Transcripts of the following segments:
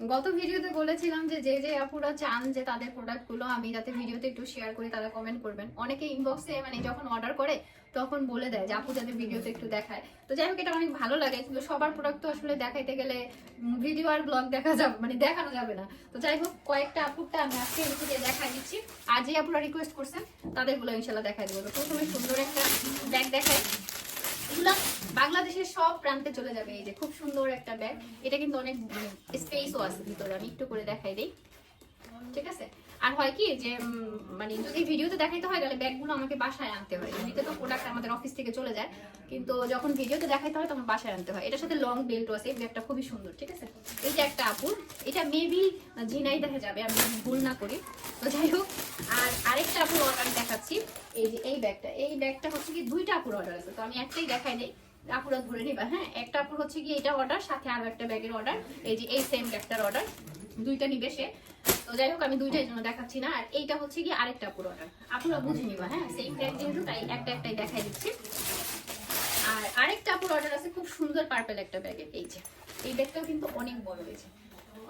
গত ভিডিওতে বলেছিলাম যে যে যে আপুরা চান যে তাদের প্রোডাক্টগুলো আমি যাতে ভিডিওতে একটু শেয়ার করি, তারা কমেন্ট করবেন। অনেকে ইনবক্সে মানে যখন অর্ডার করে, তখন বলে দেয় যে, আপু যাতে ভিডিওতে একটু দেখায়। তো যাই হোক, এটা অনেক ভালো লাগে, কিন্তু সবার প্রোডাক্ট তো আসলে দেখাইতে গেলে ভিডিও আর ব্লগ দেখা যাবে মানে দেখানো যাবে না। তো যাই হোক, কয়েকটা আপুরটা আমি আজকে দিয়ে দেখাই দিচ্ছি। আর যে আপুরা রিকোয়েস্ট করছেন, তাদেরগুলো ইনশাল্লাহ দেখাই দেবো। প্রথমে সুন্দর একটা ব্যাগ দেখাই। বাংলাদেশের সব প্রান্তে চলে যাবে। এই যে খুব সুন্দর একটা ব্যাগ এটা কিন্তু অনেক স্পেসও আছে ভিতরে। আমি একটু করে দেখাই দিই। ঠিক আছে? আর হয় কি যে মানে যদি ভিডিওতে দেখাইতে হয়, তাহলে ব্যাগগুলো আমাকে বাসায় আনতে হয়। এমনিতে তো প্রোডাক্ট আমাদের অফিস থেকে চলে যায়, কিন্তু যখন ভিডিওতে দেখাইতে হয়, তখন বাসায় আনতে হয়। এটার সাথে লং বেল্টও আছে, এই ব্যাগটা খুবই সুন্দর, ঠিক আছে? এইটা একটা আপুর, এটা মেবি জিনাই দেখা যাবে, আমি ভুল না করি। তো যাই হোক, আর আরেকটা আপুর অর্ডার দেখাচ্ছি, এই যে এই ব্যাগটা। এই ব্যাগটা হচ্ছে কি, দুইটা আপুর অর্ডার আছে, তো আমি একটাই দেখাই নেই, আপুরা ধরে নিবা হ্যাঁ? একটা আপুর হচ্ছে কি, এটা অর্ডার সাথে আরও একটা ব্যাগের অর্ডার এই যে এই সেম ব্যাগটার অর্ডার দুইটা নিবে সে। তো যাই হোক আমি দুইটাই জন্য দেখাচ্ছি না। আর এইটা হচ্ছে কি আরেকটা আপুর অর্ডার আপুরা বুঝে নিবা হ্যাঁ? সেম ব্যাগ যেহেতু তাই একটা একটাই দেখাই দিচ্ছি। আর আরেকটা আপুর অর্ডার আছে খুব সুন্দর পার্পল একটা ব্যাগের এই যে এই ব্যাগটাও কিন্তু অনেক বড় হয়েছে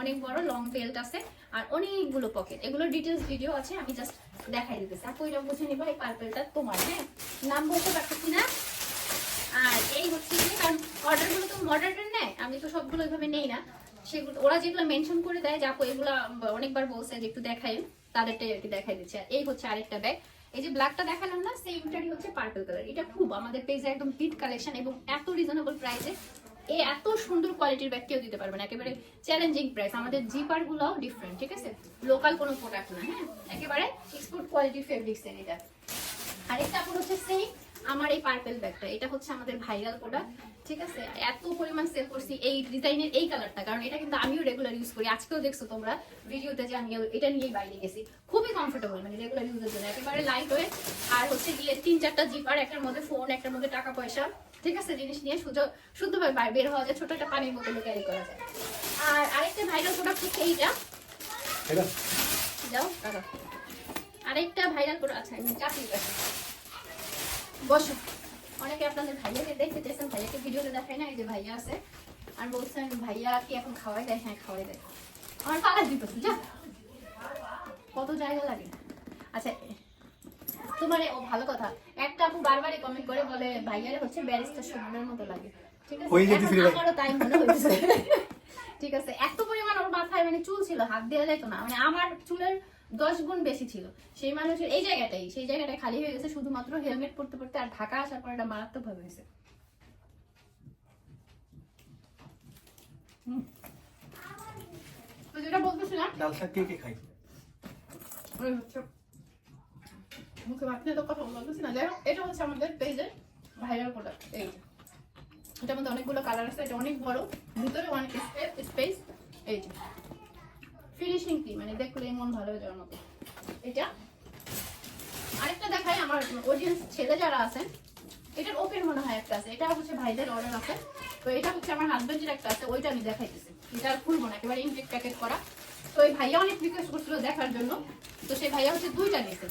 অনেক বড় লং বেল্ট আছে আর অনেকগুলো পকেট এগুলোর ডিটেলস ভিডিও আছে আমি জাস্ট দেখাই দিতেছি। আপু এটা বুঝে নিবা এই পার্পলটা তোমার হ্যাঁ? নাম বলতে পারতেছি না আর এই হচ্ছে কারণ অর্ডারগুলো তো মডার্নের নেয় আমি তো সবগুলো ওইভাবে নেই না। সেগুলো ওরা যেগুলো মেনশন করে দেয়, যে আপু, এগুলো অনেকবার বলছে যে একটু দেখাই, তাদেরটাই আর কি দেখাই দিচ্ছে। আর এই হচ্ছে আরেকটা ব্যাগ এই যে ব্ল্যাকটা দেখালাম না সেমটারই হচ্ছে পার্পল কালার এটা খুব আমাদের পেজে একদম হিট কালেকশন এবং এত রিজনেবল প্রাইসে এই এত সুন্দর কোয়ালিটির ব্যাগ কেউ দিতে পারবে না। একেবারে চ্যালেঞ্জিং প্রাইস আমাদের জিপার গুলোও ডিফারেন্ট ঠিক আছে? লোকাল কোনো প্রোডাক্ট না হ্যাঁ? একেবারে এক্সপোর্ট কোয়ালিটির ফেব্রিক্স এর এটা। আরেকটা হচ্ছে সেই আমার এই পার্পল ব্যাগটা এটা হচ্ছে আমাদের ভাইরাল প্রোডাক্ট ঠিক আছে? এত পরিমাণ সেল করছি এই ডিজাইনের এই কালারটা কারণ এটা কিন্তু আমিও রেগুলার ইউজ করি। আজকেও দেখছ তোমরা ভিডিওতে যে আমি এটা নিয়েই বাইরে গেছি। খুবই কমফোর্টেবল মানে রেগুলার ইউজের জন্য। একেবারে লাইট ওয়েট আর হচ্ছে গিয়ে তিন চারটা জিপার একটার মধ্যে ফোন একটার মধ্যে টাকা পয়সা ঠিক আছে? জিনিস নিয়ে সুযোগ শুদ্ধভাবে বাইরে বের হওয়া যায় ছোট একটা পানির বোতলে ক্যারি করা যায়। আর আরেকটা ভাইরাল প্রোডাক্ট হচ্ছে এইটা। যাও। আরেকটা ভাইরাল করে আছে আমি চাকরি বসো। অনেকে আপনাদের ভাইয়াকে দেখতে ভাইয়াকে ভিডিওতে দেখায় না এই যে ভাইয়া আছে। আর বলছেন ভাইয়া কি এখন খাওয়াই দেয়? হ্যাঁ খাওয়াই দেয়। আমার পালা যা। কত জায়গা লাগে। আচ্ছা তোমার ও ভালো কথা। একটা আপু বারবারই কমেন্ট করে বলে ভাইয়ারে হচ্ছে ব্যারিস্টার সুমনের মতো লাগে। ঠিক আছে? যেতেছে রে এখন ভাই। আমারও তাই মনে হয়েছে ঠিক আছে? এত পরিমাণ ওর মাথায় মানে চুল ছিল হাত দেওয়া যেত না। মানে আমার চুলের দশ গুণ বেশি ছিল। সেই মানুষের এই জায়গাটাই সেই জায়গাটাই খালি হয়ে গেছে শুধুমাত্র হেলমেট পরতে পরতে আর ঢাকা আসার পর এটা মারাত্মক ভাবে হয়েছে। হুম। তো যেটা বলতেছিলাম ডাল শাক কে কে খাই মুখে ভাবতে তো কথা বলতেছি না। যাই হোক এটা হচ্ছে আমাদের পেজের ভাইরাল প্রোডাক্ট এই এটার মধ্যে অনেকগুলো কালার আছে এটা অনেক বড় ভিতরে অনেক স্পেস এই যে। ফিনিশিং কি মানে দেখলে মন ভালো হয়ে যাওয়ার মতো। এটা আরেকটা দেখাই আমার অডিয়েন্স ছেলে যারা আছেন, এটার ওপেন মনে হয় একটা আছে। এটা হচ্ছে ভাইদের অর্ডার আছে। তো এটা হচ্ছে আমার হাজবেন্ডের একটা আছে, ওইটা আমি দেখাইতেছি। এটা আর খুলবো না, একেবারে ইনটেক প্যাকেট করা। তো এই ভাইয়া অনেক রিকোয়েস্ট করছিল দেখার জন্য। তো সেই ভাইয়া হচ্ছে দুইটা নিয়েছে।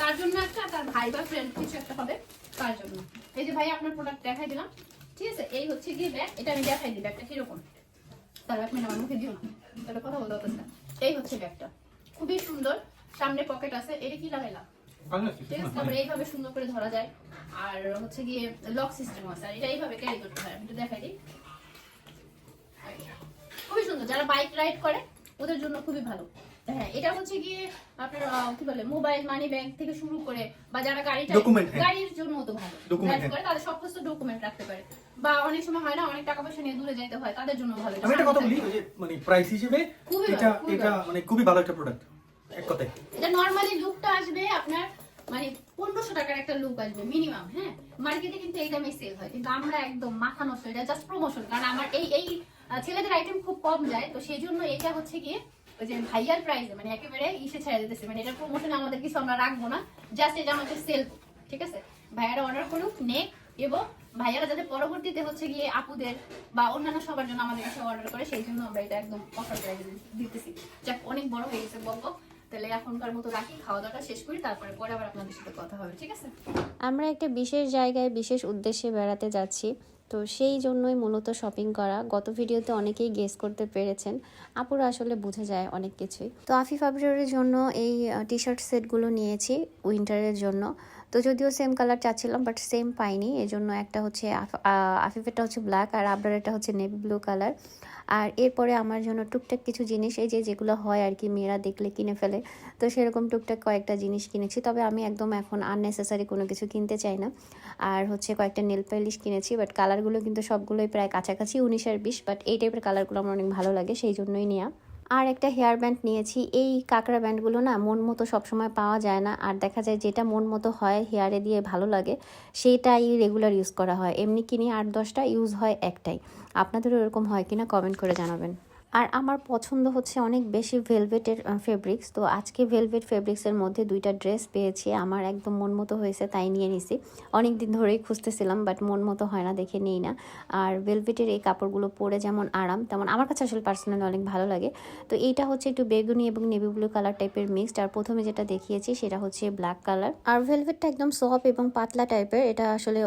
তার জন্য একটা, তার ভাই বা ফ্রেন্ড কিছু একটা হবে তার জন্য। এই যে ভাই আপনার প্রোডাক্ট দেখাই দিলাম। ঠিক আছে? এই হচ্ছে গিয়ে ব্যাগ এটা আমি দেখাই দিই ব্যাগটা কীরকম? তার মিনিট আমার মুখে দিও না। তাহলে কথা বলতে হতো এই হচ্ছে ব্যাগটা। খুবই সুন্দর। সামনে পকেট আছে। এটা কি লাগাইলাম তারপরে এইভাবে সুন্দর করে ধরা যায়। আর হচ্ছে গিয়ে লক সিস্টেম আছে। আর এটা এইভাবে ক্যারি করতে হয়। আমি একটু দেখাই দিই। খুবই সুন্দর। যারা বাইক রাইড করে ওদের জন্য খুবই ভালো। হ্যাঁ এটা হচ্ছে গিয়ে আপনার কি বলে মোবাইল মানি ব্যাংক থেকে শুরু করে বা যারা গাড়িটা হ্যাঁ। গাড়ির জন্য তো ভালো। হ্যাঁ। করে তাদের কিছু ডকুমেন্ট রাখতে পারে। বা অনেক সময় হয় না অনেক টাকা পয়সা নিয়ে দূরে যেতে হয় তাদের জন্য ভালো। আমি একটা কথা বলি মানে প্রাইস হিসেবে খুবই এটা এটা মানে খুবই ভালো একটা প্রোডাক্ট এক কথায়। এটা নর্মালি লুকটা আসবে আপনার মানে পনেরোশো টাকার একটা লুক আসবে মিনিমাম হ্যাঁ। মার্কেটে কিন্তু এই দামে সেল হয়। কিন্তু আমরা একদম মাথা নষ্ট এটা জাস্ট প্রমোশন কারণ আমার এই এই ছেলেদের আইটেম খুব কম যায় তো সেই জন্য এটা হচ্ছে গিয়ে ওই যে প্রাইসে মানে একেবারে ইসে ছেড়ে দিতেছে মানে এটা প্রমোশন আমাদের কিছু আমরা রাখব না জাস্ট এটা আমাদের সেল ঠিক আছে? ভাইয়ারা অর্ডার করুক নে এবং ভাইয়ারা যাতে পরবর্তীতে হচ্ছে গিয়ে আপুদের বা অন্যান্য সবার জন্য আমাদের কাছে অর্ডার করে, সেই জন্য আমরা এটা একদম অফার প্রাইস দিতেছি। যাক, অনেক বড় হয়ে গেছে বলব তাহলে এখনকার মতো রাখি, খাওয়া দাওয়াটা শেষ করি, তারপরে পরে আবার আপনাদের সাথে কথা হবে, ঠিক আছে? আমরা একটা বিশেষ জায়গায়, বিশেষ উদ্দেশ্যে বেড়াতে যাচ্ছি। তো সেই জন্যই মূলত শপিং করা। গত ভিডিওতে অনেকেই গেস করতে পেরেছেন। আপুরা আসলে বুঝে যায় অনেক কিছুই। তো আফিফ আবরারের জন্য এই টি শার্ট সেটগুলো নিয়েছি উইন্টারের জন্য। তো যদিও সেম কালার চাচ্ছিলাম বাট সেম পাইনি। এই জন্য একটা হচ্ছে আফিফেরটা হচ্ছে ব্ল্যাক আর আবরারেরটা হচ্ছে নেভি ব্লু কালার আর এরপরে আমার জন্য টুকটাক কিছু জিনিস, এই যে যেগুলো হয় আর কি মেয়েরা দেখলে কিনে ফেলে, তো সেরকম টুকটাক কয়েকটা জিনিস কিনেছি। তবে আমি একদম এখন আননেসেসারি কোনো কিছু কিনতে চাই না। আর হচ্ছে কয়েকটা নেল পালিশ কিনেছি বাট কালারগুলো কিন্তু সবগুলোই প্রায় কাছাকাছি, উনিশ আর বিশ বাট এই টাইপের কালারগুলো আমার অনেক ভালো লাগে, সেই জন্যই নেওয়া আর একটা হেয়ার ব্যান্ড নিয়েছি। এই কাঁকড়া ব্যান্ডগুলো না মন মতো সবসময় পাওয়া যায় না। আর দেখা যায় যেটা মন মতো হয় হেয়ারে দিয়ে ভালো লাগে, সেইটাই রেগুলার ইউজ করা হয়। এমনি কিনে আট দশটা ইউজ হয় একটাই। আপনাদেরও এরকম হয় কিনা কমেন্ট করে জানাবেন। আর আমার পছন্দ হচ্ছে অনেক বেশি ভেলভেটের ফেব্রিক্স তো আজকে ভেলভেট ফেব্রিক্সের মধ্যে দুইটা ড্রেস পেয়েছি। আমার একদম মন মতো হয়েছে তাই নিয়ে নিছি। অনেক দিন ধরেই খুঁজতেছিলাম বাট মন মতো হয় না, দেখে নিই না। আর ভেলভেটের এই কাপড়গুলো পরে যেমন আরাম, তেমন আমার কাছে আসলে পার্সোনালি অনেক ভালো লাগে। তো এইটা হচ্ছে একটু বেগুনি এবং নেভি ব্লু কালার টাইপের মিক্সড আর প্রথমে যেটা দেখিয়েছি সেটা হচ্ছে ব্ল্যাক কালার আর ভেলভেটটা একদম সফট এবং পাতলা টাইপের এটা আসলে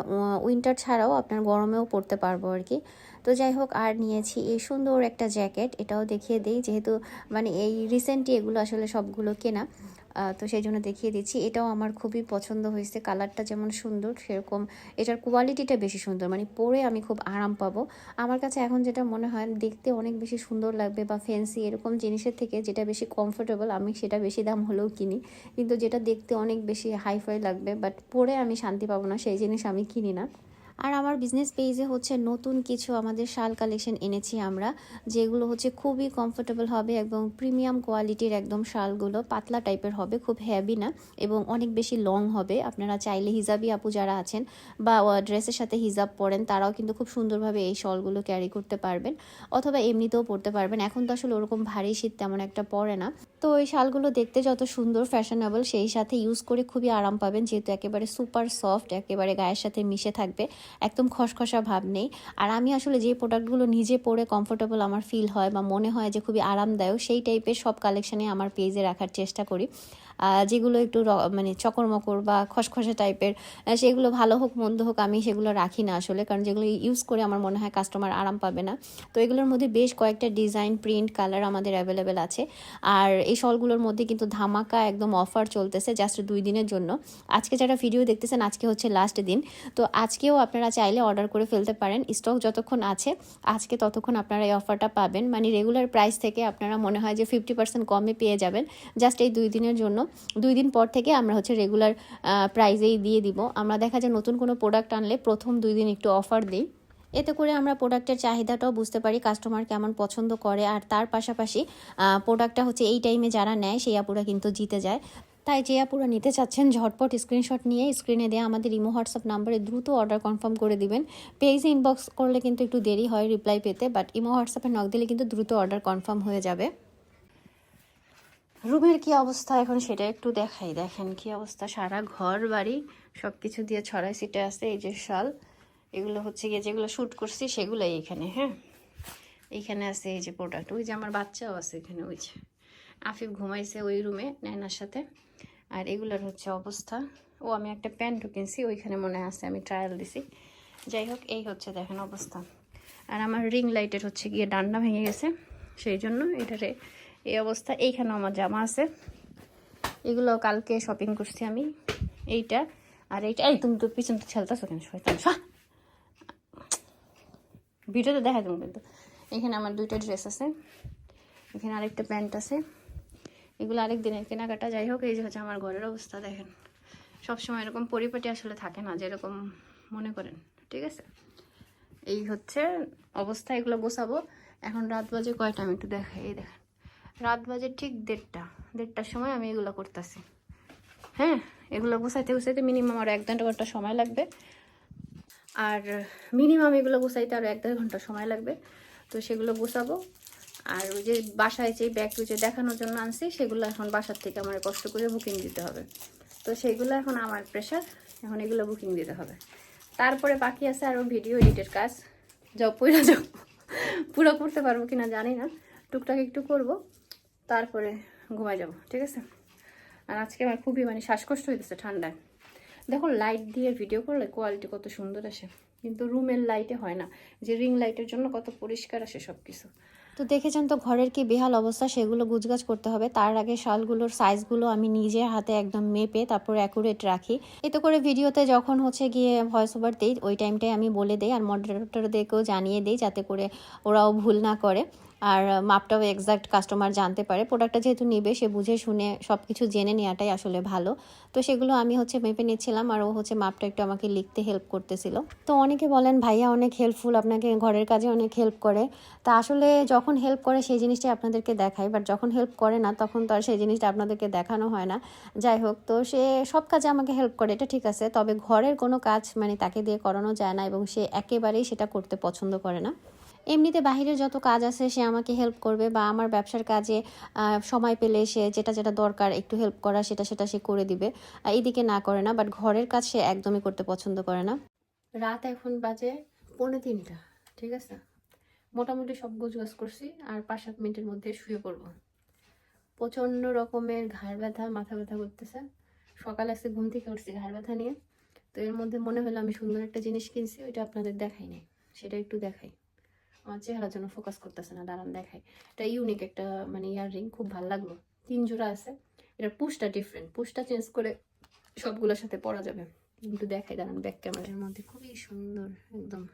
উইন্টার ছাড়াও আপনার গরমেও পরতে পারব আর কি। তো যাই হোক, আর নিয়েছি এই সুন্দর একটা জ্যাকেট। এটাও দেখিয়ে দিই, যেহেতু মানে এই রিসেন্টলি এগুলো আসলে সবগুলো কেনা তো সেই জন্য দেখিয়ে দিচ্ছি। এটাও আমার খুবই পছন্দ হয়েছে, কালারটা যেমন সুন্দর, সেরকম এটার কোয়ালিটিটা বেশি সুন্দর মানে পরে আমি খুব আরাম পাবো। আমার কাছে এখন যেটা মনে হয়, দেখতে অনেক বেশি সুন্দর লাগবে বা ফ্যান্সি এরকম জিনিসের থেকে যেটা বেশি কমফোর্টেবল আমি সেটা বেশি দাম হলেও কিনি। কিন্তু যেটা দেখতে অনেক বেশি হাইফাই লাগবে বাট পরে আমি শান্তি পাবো না, সেই জিনিস আমি কিনি না। আর আমার বিজনেস পেজে হচ্ছে নতুন কিছু আমাদের শাল কালেকশন এনেছি আমরা, যেগুলো হচ্ছে খুবই কমফোর্টেবল হবে এবং প্রিমিয়াম কোয়ালিটির একদম শালগুলো, পাতলা টাইপের হবে, খুব হেভি না এবং অনেক বেশি লং হবে। আপনারা চাইলে হিজাবি আপু যারা আছেন বা ড্রেসের সাথে হিজাব পরেন, তারাও কিন্তু খুব সুন্দরভাবে এই শলগুলো ক্যারি করতে পারবেন অথবা এমনিতেও পরতে পারবেন। এখন তো আসলে ওরকম ভারী শীত তেমন একটা পড়ে না। তো ওই শালগুলো দেখতে যত সুন্দর ফ্যাশনেবল সেই সাথে ইউজ করে খুবই আরাম পাবেন, যেহেতু একেবারে সুপার সফট একেবারে গায়ের সাথে মিশে থাকবে। একদম খসখসা ভাব নেই। আর আমি আসলে যে প্রোডাক্টগুলো নিজে পরে কমফোর্টেবল আমার ফিল হয় বা মনে হয় যে খুবই আরামদায়ক, সেই টাইপের সব কালেকশানে আমার পেজে রাখার চেষ্টা করি। যেগুলো একটু মানে চকর মকর বা খসখসে টাইপের সেগুলো ভালো হোক, মন্দ হোক, আমি সেগুলো রাখি না আসলে। কারণ যেগুলো ইউজ করে আমার মনে হয় কাস্টমার আরাম পাবে না। তো এগুলোর মধ্যে বেশ কয়েকটা ডিজাইন প্রিন্ট কালার আমাদের অ্যাভেলেবেল আছে। আর এই শলগুলোর মধ্যে কিন্তু ধামাকা একদম অফার চলতেছে জাস্ট দুই দিনের জন্য। আজকে যারা ভিডিও দেখতেছেন, আজকে হচ্ছে লাস্ট দিন। তো আজকেও আপনারা চাইলে অর্ডার করে ফেলতে পারেন। স্টক যতক্ষণ আছে, আজকে ততক্ষণ আপনারা এই অফারটা পাবেন। মানে রেগুলার প্রাইস থেকে আপনারা মনে হয় যে ফিফটি পার্সেন্ট কমে পেয়ে যাবেন জাস্ট এই দুই দিনের জন্য। দুই দিন পর থেকে আমরা হচ্ছে রেগুলার প্রাইজেই দিয়ে দিব। আমরা দেখা যায় নতুন কোনো প্রোডাক্ট আনলে প্রথম দুই দিন একটু অফার দিই। এতে করে আমরা প্রোডাক্টের চাহিদাটাও বুঝতে পারি কাস্টমার কেমন পছন্দ করে। আর তার পাশাপাশি প্রোডাক্টটা হচ্ছে এই টাইমে যারা নেয়, সেই আপুরা কিন্তু জিতে যায়। তাই যে আপুরা নিতে চাচ্ছেন, ঝটপট স্ক্রিনশট নিয়ে স্ক্রিনে দেওয়া আমাদের ইমো হোয়াটসঅ্যাপ নাম্বারে দ্রুত অর্ডার কনফার্ম করে দিবেন। পেজে ইনবক্স করলে কিন্তু একটু দেরি হয় রিপ্লাই পেতে বাট ইমো হোয়াটসঅ্যাপে নক দিলে কিন্তু দ্রুত অর্ডার কনফার্ম হয়ে যাবে। রুমের কি অবস্থা এখন সেটা একটু দেখাই। দেখেন কি অবস্থা। সারা ঘর, বাড়ি সব কিছু দিয়ে ছড়াই সিটে আছে এই যে শাল। এগুলো হচ্ছে গিয়ে যেগুলো শ্যুট করছি সেগুলোই এখানে হ্যাঁ? এইখানে আছে এই যে প্রোডাক্ট ওই যে আমার বাচ্চাও আছে এখানে, ওই যে। আফিফ ঘুমাইছে ওই রুমে নেনার সাথে। আর এগুলোর হচ্ছে অবস্থা। ও, আমি একটা প্যান্টও কিনছি, ওইখানে মনে আছে আমি ট্রায়াল দিছি। যাই হোক, এই হচ্ছে দেখেন অবস্থা। আর আমার রিং লাইটের হচ্ছে গিয়ে ডান্ডা ভেঙে গেছে, সেই জন্য এটারে এই অবস্থা। এইখানেও আমার জামা আছে। এগুলো কালকে শপিং করছি আমি। এইটা আর এইটা। এই, তুমি তো পিছন তো খেলতেছো কেন? শয়তান ভিডিওতে দেখা তুমি কিন্তু এখানে আমার দুইটা ড্রেস আছে। এখানে আরেকটা প্যান্ট আছে। এগুলো আরেক দিনের কেনাকাটা। যাই হোক, এই যে হচ্ছে আমার ঘরের অবস্থা, দেখেন। সবসময় এরকম পরিপাটি আসলে থাকে না, যেরকম মনে করেন, ঠিক আছে? এই হচ্ছে অবস্থা, এগুলো গোছাবো। এখন রাত বাজে কয়টা? আমি একটু দেখাই, এই দেখেন। রাত বাজে ঠিক দেড়টা। দেড়টার সময় আমি এগুলো করতেছি। হ্যাঁ এগুলো গোছাইতে গোছাইতে মিনিমাম আর এক দেড় ঘণ্টা সময় লাগবে। আর মিনিমাম এগুলো গোছাইতে আরও এক দেড় ঘণ্টা সময় লাগবে। তো সেগুলো গোছাবো। আর ওই যে বাসায় যে ব্যাগ যে দেখানোর জন্য আনছি, সেগুলো এখন বাসার থেকে আমার কষ্ট করে বুকিং দিতে হবে। তো সেগুলো এখন আমার প্রেশার এখন এগুলো বুকিং দিতে হবে। তারপরে বাকি আছে আরও ভিডিও এডিটের কাজ। যাও পুরো যাও। পুরো করতে পারব কিনা জানি না। টুকটাক একটু করব। তারপরে ঘুমাই যাব, ঠিক আছে? আর আজকে আমার খুবই মানে শ্বাসকষ্ট হইতেছে ঠান্ডায়। দেখো লাইট দিয়ে ভিডিও করলে কোয়ালিটি কত সুন্দর আসে। কিন্তু রুমের লাইটে হয় না। যে রিং লাইটের জন্য কত পরিষ্কার আসে সব কিছু তো দেখেছেন তো, ঘরের কি বেহাল অবস্থা, সেগুলো গুছগাছ করতে হবে। তার আগে শালগুলোর সাইজগুলো আমি নিজের হাতে একদম মেপে তারপর অ্যাকুরেট রাখি। এতে করে ভিডিওতে যখন হচ্ছে গিয়ে ভয়েস ওভার দিই, ওই টাইমটাই আমি বলে দিই, আর মডারেটরদেরকেও জানিয়ে দিই, যাতে করে ওরাও ভুল না করে। আর মাপটাও এক্সাক্ট কাস্টমার জানতে পারে। প্রোডাক্টটা যেহেতু নিবে, সে বুঝে শুনে সব কিছু জেনে নেওয়াটাই আসলে ভালো। তো সেগুলো আমি হচ্ছে মেপে নিচ্ছিলাম আর ও হচ্ছে মাপটা একটু আমাকে লিখতে হেল্প করতেছিল। তো অনেকে বলেন, ভাইয়া, অনেক হেল্পফুল আপনাকে ঘরের কাজে অনেক হেল্প করে। তা আসলে যখন হেল্প করে, সেই জিনিসটাই আপনাদেরকে দেখায়। বাট যখন হেল্প করে না, তখন তো আর সেই জিনিসটা আপনাদেরকে দেখানো হয় না। যাই হোক, তো সে সব কাজে আমাকে হেল্প করে, এটা ঠিক আছে। তবে ঘরের কোনো কাজ মানে তাকে দিয়ে করানো যায় না এবং সে একেবারেই সেটা করতে পছন্দ করে না। এমনিতে বাহিরের যত কাজ আছে, সে আমাকে হেল্প করবে বা আমার ব্যবসার কাজে সময় পেলে সে যেটা যেটা দরকার একটু হেল্প করা, সেটা সেটা সে করে দিবে। আর এইদিকে না করে না বাট ঘরের কাজ সে একদমই করতে পছন্দ করে না। রাত এখন বাজে পৌনে তিনটা, ঠিক আছে? মোটামুটি সব গোছগাছ করছি, আর পাঁচ, সাত মিনিটের মধ্যে শুয়ে পড়ব। প্রচণ্ড রকমের ঘাড় ব্যথা, মাথা ব্যথা করতেছে। সকালে আজকে ঘুম থেকে উঠছি, ঘাড় ব্যথা নিয়ে। তো এর মধ্যে মনে হলো আমি সুন্দর একটা জিনিস কিনছি, ওইটা আপনাদের দেখাই নাই। সেটা একটু দেখাই। আমার চেহারার জন্য ফোকাস করতেছে না, দাঁড়ান দেখাই। এটা ইউনিক একটা মানে ইয়াররিং খুব ভালো লাগল। তিন জোড়া আছে। এটার পুশটা ডিফারেন্ট পুশটা চেঞ্জ করে সবগুলোর সাথে পরা যাবে। কিন্তু দেখাই, দাঁড়ান ব্যাক ক্যামেরার মধ্যে। খুবই সুন্দর, একদম।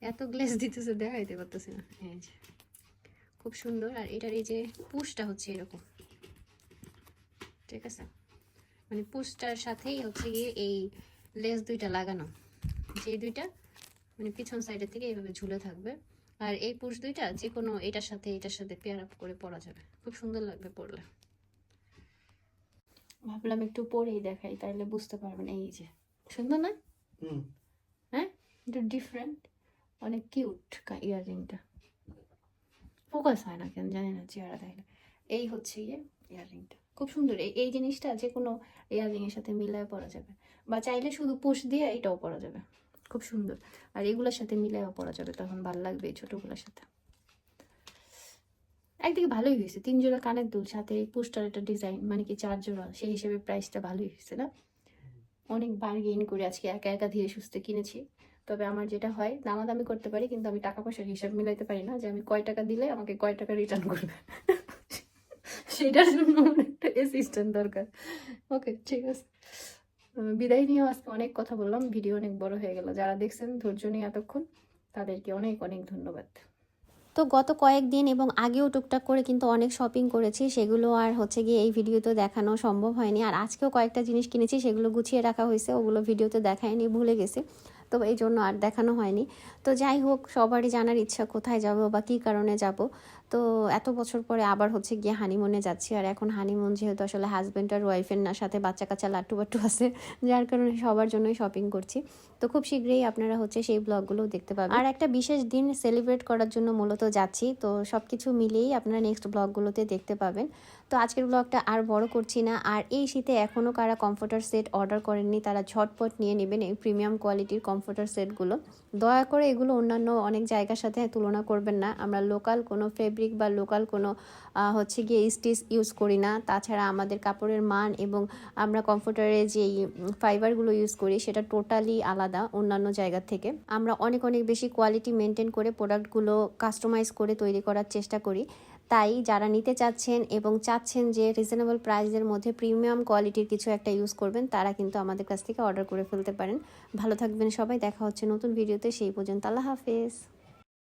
এত গ্লেস দিতেছে, দেখাইতে পারতেছে না। এই যে, খুব সুন্দর। আর এটার এই যে পুশটা হচ্ছে এরকম। ঠিক আছে? মানে পুশটার সাথেই হচ্ছে গিয়ে এই লেস দুইটা লাগানো। যে দুইটা মানে পিছন সাইডের থেকে এইভাবে ঝুলে থাকবে। আর এই পুশ দুইটা যে কোনো এটার সাথে এটার সাথে পেয়ার আপ করে পরা যাবে। খুব সুন্দর লাগবে পরলে। ভাবলাম একটু পরেই দেখাই তাইলে বুঝতে পারবেন এই যে। সুন্দর না? হ্যাঁ? একটু ডিফারেন্ট অনেক কিউট ইয়াররিংটা ফোকাস হয় না কেন? জানি না চেহারা দেখলে এই হচ্ছে গিয়ে ইয়াররিংটা খুব সুন্দর। এই এই জিনিসটা যে কোনো ইয়াররিং এর সাথে মিলায় পরা যাবে। বা চাইলে শুধু পুশ দিয়ে এটাও পরা যাবে। খুব সুন্দর। আর এগুলোর সাথে মিলে পরা যাবে, তখন ভালো লাগবে এই ছোটোগুলোর সাথে। একদিকে ভালোই হয়েছে তিন জোড়া কানের দুল, সাথে পোস্টার একটা ডিজাইন মানে কি চার জোড়া, সেই হিসেবে প্রাইসটা ভালোই হয়েছে না? অনেক বার্গেইন করে আজকে একা একা ধীরে সুস্থে কিনেছি। তবে আমার যেটা হয়, দামাদামি করতে পারি, কিন্তু আমি টাকা পয়সার হিসাব মিলাইতে পারি না যে আমি কয় টাকা দিলে আমাকে কয় টাকা রিটার্ন করবে। সেটার জন্য আমার একটা অ্যাসিস্ট্যান্ট দরকার। ওকে ঠিক আছে। বিদায় নিয়ে আজকে অনেক কথা বললাম, ভিডিও অনেক বড় হয়ে গেল। যারা দেখছেন, ধৈর্য নিয়ে এতক্ষণ তাদেরকে অনেক অনেক ধন্যবাদ। তো গত কয়েকদিন এবং আগেও টুকটাক করে কিন্তু অনেক শপিং করেছি, সেগুলো আর হচ্ছে গিয়ে এই ভিডিওতে দেখানো সম্ভব হয়নি। আর আজকেও কয়েকটা জিনিস কিনেছি, সেগুলো গুছিয়ে রাখা হয়েছে, ওগুলো ভিডিওতে দেখায়নি, ভুলে গেছে। তো এই জন্য আর দেখানো হয়নি। তো যাই হোক, সবারই জানার ইচ্ছা, কোথায় যাব বা কী কারণে যাব। তো এত বছর পরে আবার হচ্ছে গিয়ে হানিমুনে যাচ্ছি। আর এখন হানিমুন যেহেতু আসলে হাজব্যান্ড আর ওয়াইফের না, সাথে বাচ্চা কাচ্চা, লাট্টু বাট্টু আছে, যার কারণে সবার জন্যই শপিং করছি। তো খুব শীঘ্রই আপনারা হচ্ছে সেই ব্লগগুলোও দেখতে পাবেন। আর একটা বিশেষ দিন সেলিব্রেট করার জন্য মূলত যাচ্ছি। তো সব কিছু মিলিয়েই আপনারা নেক্সট ব্লগগুলোতে দেখতে পাবেন। তো আজকের ব্লগটা আর বড় করছি না। আর এই শীতে এখনও কারা কমফোর্টার সেট অর্ডার করেননি, তারা ঝটপট নিয়ে নেবেন এই প্রিমিয়াম কোয়ালিটির কমফোর্টার সেটগুলো দয়া করে এগুলো অন্যান্য অনেক জায়গার সাথে তুলনা করবেন না। আমরা লোকাল কোনো ফেব্রিক বা লোকাল কোনো হচ্ছে গিয়ে স্টিচ ইউজ করি না। তাছাড়া আমাদের কাপড়ের মান এবং আমরা কমফোর্টারের যে ফাইবারগুলো ইউজ করি, সেটা টোটালি আলাদা অন্যান্য জায়গা থেকে। আমরা অনেক অনেক বেশি কোয়ালিটি মেনটেন করে প্রোডাক্টগুলো কাস্টমাইজ করে তৈরি করার চেষ্টা করি। তাই যারা নিতে চাচ্ছেন এবং চাচ্ছেন যে রিজনেবল প্রাইসের মধ্যে প্রিমিয়াম কোয়ালিটির কিছু একটা ইউজ করবেন, তারা কিন্তু আমাদের কাছ থেকে অর্ডার করে ফেলতে পারেন। ভালো থাকবেন সবাই, দেখা হচ্ছে নতুন ভিডিওতে সেই পর্যন্ত আল্লাহ হাফেজ।